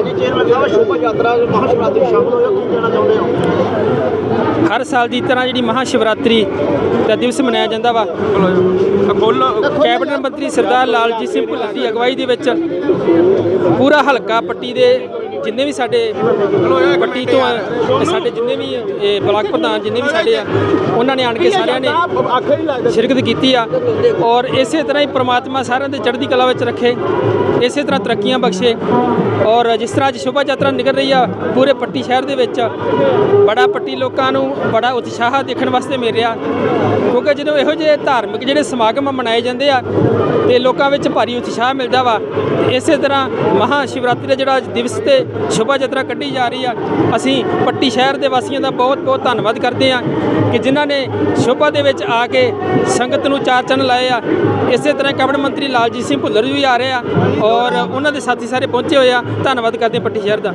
ਹਾਂਜੀ ਚੇਅਰਮੈਨ ਸਾਹਿਬ ਸ਼ੋਭਾ ਯਾਤਰਾ ਮਹਾਸ਼ਿਵਰਾਤਰੀ ਸ਼ਾਮਲ ਹੋਇਆ ਕੀ ਕਹਿਣਾ ਚਾਹੁੰਦੇ ਹੋ? ਹਰ ਸਾਲ ਦੀ ਤਰ੍ਹਾਂ ਜਿਹੜੀ ਮਹਾ ਸ਼ਿਵਰਾਤਰੀ ਦਾ ਦਿਵਸ ਮਨਾਇਆ ਜਾਂਦਾ ਵਾ ਕੈਬਨਿਟ ਮੰਤਰੀ ਸਰਦਾਰ ਲਾਲਜੀਤ ਸਿੰਘ ਭੁੱਲਰ ਦੀ ਅਗਵਾਈ ਦੇ ਵਿੱਚ ਪੂਰਾ ਹਲਕਾ ਪੱਟੀ ਦੇ ਜਿੰਨੇ ਵੀ ਸਾਡੇ ਪੱਟੀ ਤੋਂ ਆ, ਤੇ ਸਾਡੇ ਜਿੰਨੇ ਵੀ ਇਹ ਬਲਾਕ ਪ੍ਰਧਾਨ ਜਿੰਨੇ ਵੀ ਸਾਡੇ ਆ ਉਹਨਾਂ ਨੇ ਆਣ ਕੇ ਸਾਰਿਆਂ ਨੇ ਸ਼ਿਰਕਤ ਕੀਤੀ ਆ। ਔਰ ਇਸੇ ਤਰ੍ਹਾਂ ਹੀ ਪ੍ਰਮਾਤਮਾ ਸਾਰਿਆਂ ਦੇ ਚੜ੍ਹਦੀ ਕਲਾ ਵਿੱਚ ਰੱਖੇ ਇਸੇ ਤਰ੍ਹਾਂ ਤਰੱਕੀਆਂ ਬਖਸ਼ੇ। ਔਰ ਜਿਸ ਤਰ੍ਹਾਂ ਅੱਜ ਸ਼ੋਭਾ ਯਾਤਰਾ ਨਿਕਲ ਰਹੀ ਆ ਪੂਰੇ ਪੱਟੀ ਸ਼ਹਿਰ ਦੇ ਵਿੱਚ ਬੜਾ ਪੱਟੀ ਲੋਕਾਂ ਨੂੰ ਬੜਾ ਉਤਸ਼ਾਹ ਦੇਖਣ ਵਾਸਤੇ ਮਿਲ ਰਿਹਾ। ਕਿਉਂਕਿ ਜਦੋਂ ਇਹੋ ਜਿਹੇ ਧਾਰਮਿਕ ਜਿਹੜੇ ਸਮਾਗਮ ਮਨਾਏ ਜਾਂਦੇ ਆ ਤੇ ਲੋਕਾਂ ਵਿੱਚ ਭਾਰੀ ਉਤਸ਼ਾਹ ਮਿਲਦਾ ਵਾ ਇਸੇ ਤਰ੍ਹਾਂ ਮਹਾ ਸ਼ਿਵਰਾਤਰੀ ਦਾ ਜਿਹੜਾ ਦਿਵਸ ਤੇ ਸ਼ੋਭਾ ਯਾਤਰਾ ਕੱਢੀ ਜਾ ਰਹੀ ਆ। ਅਸੀਂ ਪੱਟੀ ਸ਼ਹਿਰ ਦੇ ਵਾਸੀਆਂ ਦਾ ਬਹੁਤ ਬਹੁਤ ਧੰਨਵਾਦ ਕਰਦੇ ਆ ਕਿ ਜਿਨ੍ਹਾਂ ਨੇ ਸ਼ੋਭਾ ਦੇ ਵਿੱਚ ਆ ਕੇ ਸੰਗਤ ਨੂੰ ਚਾਰ ਚੰਨ ਲਾਏ ਆ। ਇਸੇ ਤਰ੍ਹਾਂ ਕੈਬਨਿਟ ਮੰਤਰੀ ਲਾਲਜੀਤ ਸਿੰਘ ਭੁੱਲਰ ਵੀ ਆ ਰਹੇ ਆ ਔਰ ਉਹਨਾਂ ਦੇ ਸਾਥੀ ਸਾਰੇ ਪਹੁੰਚੇ ਹੋਏ ਆ। ਧੰਨਵਾਦ ਕਰਦੇ ਹਾਂ ਪੱਟੀ ਸ਼ਹਿਰ ਦਾ।